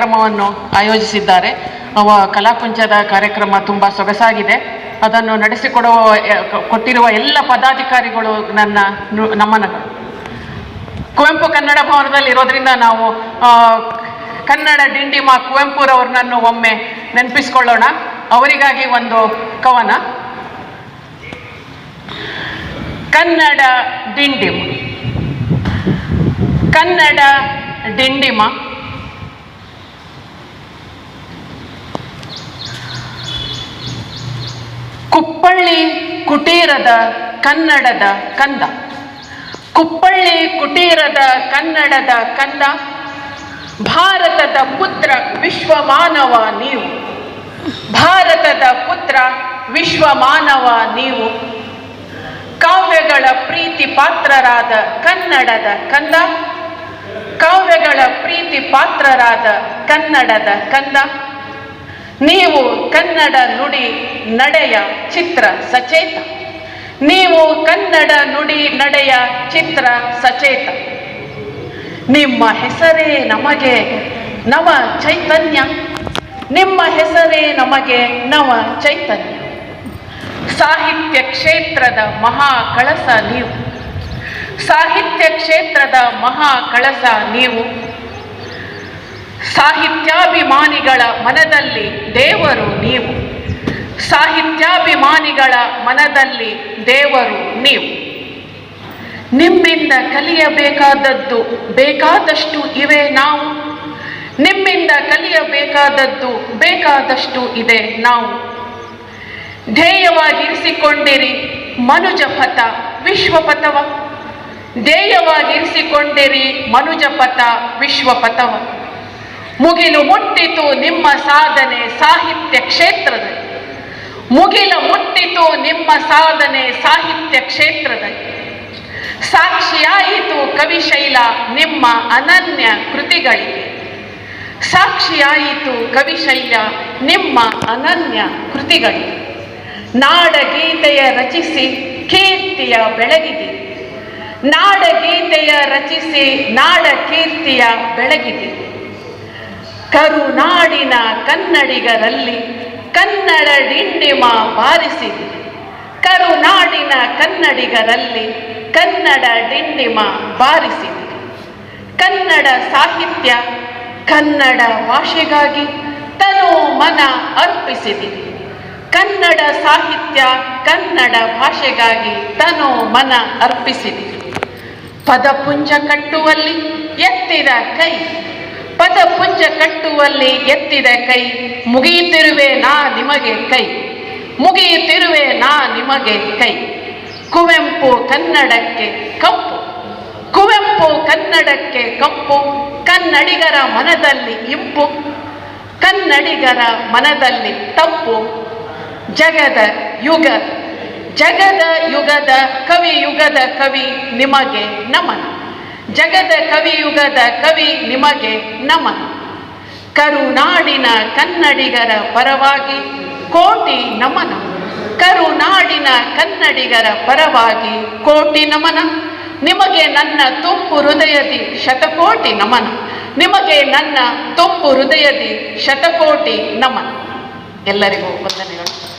ಕಾರ್ಯಕ್ರಮವನ್ನು ಆಯೋಜಿಸಿದ್ದಾರೆ. ಅವ ಕಲಾಕುಂಚದ ಕಾರ್ಯಕ್ರಮ ತುಂಬ ಸೊಗಸಾಗಿದೆ. ಅದನ್ನು ನಡೆಸಿಕೊಡುವ ಕೊಟ್ಟಿರುವ ಎಲ್ಲ ಪದಾಧಿಕಾರಿಗಳು ನನ್ನ ನಮ್ಮನ ಕುವೆಂಪು ಕನ್ನಡ ಭವನದಲ್ಲಿ ಇರೋದ್ರಿಂದ ನಾವು ಕನ್ನಡ ಡಿಂಡಿಮ ಕುವೆಂಪುರವ್ರನ್ನನ್ನು ಒಮ್ಮೆ ನೆನಪಿಸ್ಕೊಳ್ಳೋಣ. ಅವರಿಗಾಗಿ ಒಂದು ಕವನ. ಕನ್ನಡ ಡಿಂಡಿಮ. ಕನ್ನಡ ಡಿಂಡಿಮ. ಕುಪ್ಪಳ್ಳಿ ಕುಟೀರದ ಕನ್ನಡದ ಕಂದ. ಕುಪ್ಪಳ್ಳಿ ಕುಟೀರದ ಕನ್ನಡದ ಕಂದ. ಭಾರತದ ಪುತ್ರ ವಿಶ್ವಮಾನವ ನೀವು. ಭಾರತದ ಪುತ್ರ ವಿಶ್ವಮಾನವ ನೀವು. ಕಾವ್ಯಗಳ ಪ್ರೀತಿ ಪಾತ್ರರಾದ ಕನ್ನಡದ ಕಂದ. ಕಾವ್ಯಗಳ ಪ್ರೀತಿ ಪಾತ್ರರಾದ ಕನ್ನಡದ ಕಂದ. ನೀವು ಕನ್ನಡ ನುಡಿ ನಡೆಯ ಚಿತ್ರ ಸಚೇತ. ನೀವು ಕನ್ನಡ ನುಡಿ ನಡೆಯ ಚಿತ್ರ ಸಚೇತ. ನಿಮ್ಮ ಹೆಸರೇ ನಮಗೆ ನವ ಚೈತನ್ಯ. ನಿಮ್ಮ ಹೆಸರೇ ನಮಗೆ ನವ ಚೈತನ್ಯ. ಸಾಹಿತ್ಯ ಕ್ಷೇತ್ರದ ಮಹಾ ಕಳಸ ನೀವು. ಸಾಹಿತ್ಯ ಕ್ಷೇತ್ರದ ಮಹಾ ಕಳಸ ನೀವು. ಸಾಹಿತ್ಯಾಭಿಮಾನಿಗಳ ಮನದಲ್ಲಿ ದೇವರು ನೀವು. ಸಾಹಿತ್ಯಾಭಿಮಾನಿಗಳ ಮನದಲ್ಲಿ ದೇವರು ನೀವು. ನಿಮ್ಮಿಂದ ಕಲಿಯಬೇಕಾದದ್ದು ಬೇಕಾದಷ್ಟು ಇವೆ ನಾವು. ನಿಮ್ಮಿಂದ ಕಲಿಯಬೇಕಾದದ್ದು ಬೇಕಾದಷ್ಟು ಇದೆ ನಾವು. ಧ್ಯೇಯವಾಗಿರಿಸಿಕೊಂಡಿರಿ ಮನುಜ ಪಥ ವಿಶ್ವಪಥವ. ಧ್ಯೇಯವಾಗಿರಿಸಿಕೊಂಡಿರಿ ಮನುಜ ಪಥ ವಿಶ್ವಪಥವ. ಮುಗಿಲು ಮುಟ್ಟಿತು ನಿಮ್ಮ ಸಾಧನೆ ಸಾಹಿತ್ಯ ಕ್ಷೇತ್ರದಲ್ಲಿ. ಮುಗಿಲು ಮುಟ್ಟಿತು ನಿಮ್ಮ ಸಾಧನೆ ಸಾಹಿತ್ಯ ಕ್ಷೇತ್ರದಲ್ಲಿ. ಸಾಕ್ಷಿಯಾಯಿತು ಕವಿಶೈಲ ನಿಮ್ಮ ಅನನ್ಯ ಕೃತಿಗಳಿಗೆ. ಸಾಕ್ಷಿಯಾಯಿತು ಕವಿಶೈಲ ನಿಮ್ಮ ಅನನ್ಯ ಕೃತಿಗಳಿಗೆ. ನಾಡಗೀತೆಯ ರಚಿಸಿ ಕೀರ್ತಿಯ ಬೆಳಗಿದೆ. ನಾಡಗೀತೆಯ ರಚಿಸಿ ನಾಡ ಕೀರ್ತಿಯ ಬೆಳಗಿದಿ. ಕರುನಾಡಿನ ಕನ್ನಡಿಗರಲ್ಲಿ ಕನ್ನಡ ಡಿಂಡಿಮ ಬಾರಿಸಿದೆ. ಕರುನಾಡಿನ ಕನ್ನಡಿಗರಲ್ಲಿ ಕನ್ನಡ ಡಿಂಡಿಮ ಬಾರಿಸಿದೆ. ಕನ್ನಡ ಸಾಹಿತ್ಯ, ಕನ್ನಡ ಭಾಷೆಗಾಗಿ ತನು ಮನ ಅರ್ಪಿಸಿದೆ. ಕನ್ನಡ ಸಾಹಿತ್ಯ, ಕನ್ನಡ ಭಾಷೆಗಾಗಿ ತನು ಮನ ಅರ್ಪಿಸಿದೆ. ಪದಪುಂಜ ಕಟ್ಟುವಲ್ಲಿ ಎತ್ತಿದ ಕೈ ಪದಪುಂಜ ಕಟ್ಟುವಲ್ಲಿ ಎತ್ತಿದ ಕೈ. ಮುಗಿಯುತ್ತಿರುವೆ ನಾ ನಿಮಗೆ ಕೈ. ಮುಗಿಯುತ್ತಿರುವೆ ನಾ ನಿಮಗೆ ಕೈ. ಕುವೆಂಪು ಕನ್ನಡಕ್ಕೆ ಕಪ್ಪು. ಕುವೆಂಪು ಕನ್ನಡಕ್ಕೆ ಕಪ್ಪು. ಕನ್ನಡಿಗರ ಮನದಲ್ಲಿ ಇಂಪು. ಕನ್ನಡಿಗರ ಮನದಲ್ಲಿ ತಪ್ಪು ಜಗದ ಯುಗ. ಜಗದ ಯುಗದ ಕವಿ ಯುಗದ ಕವಿ ನಿಮಗೆ ನಮನ. ಜಗದ ಕವಿಯುಗದ ಕವಿ ನಿಮಗೆ ನಮನ ಕರುನಾಡಿನ ಕನ್ನಡಿಗರ ಪರವಾಗಿ ಕೋಟಿ ನಮನ. ಕರುನಾಡಿನ ಕನ್ನಡಿಗರ ಪರವಾಗಿ ಕೋಟಿ ನಮನ. ನಿಮಗೆ ನನ್ನ ತುಂಬು ಹೃದಯದಿ ಶತಕೋಟಿ ನಮನ. ನಿಮಗೆ ನನ್ನ ತುಂಬು ಹೃದಯದಿ ಶತಕೋಟಿ ನಮನ. ಎಲ್ಲರಿಗೂ ವಂದನೆಗಳು.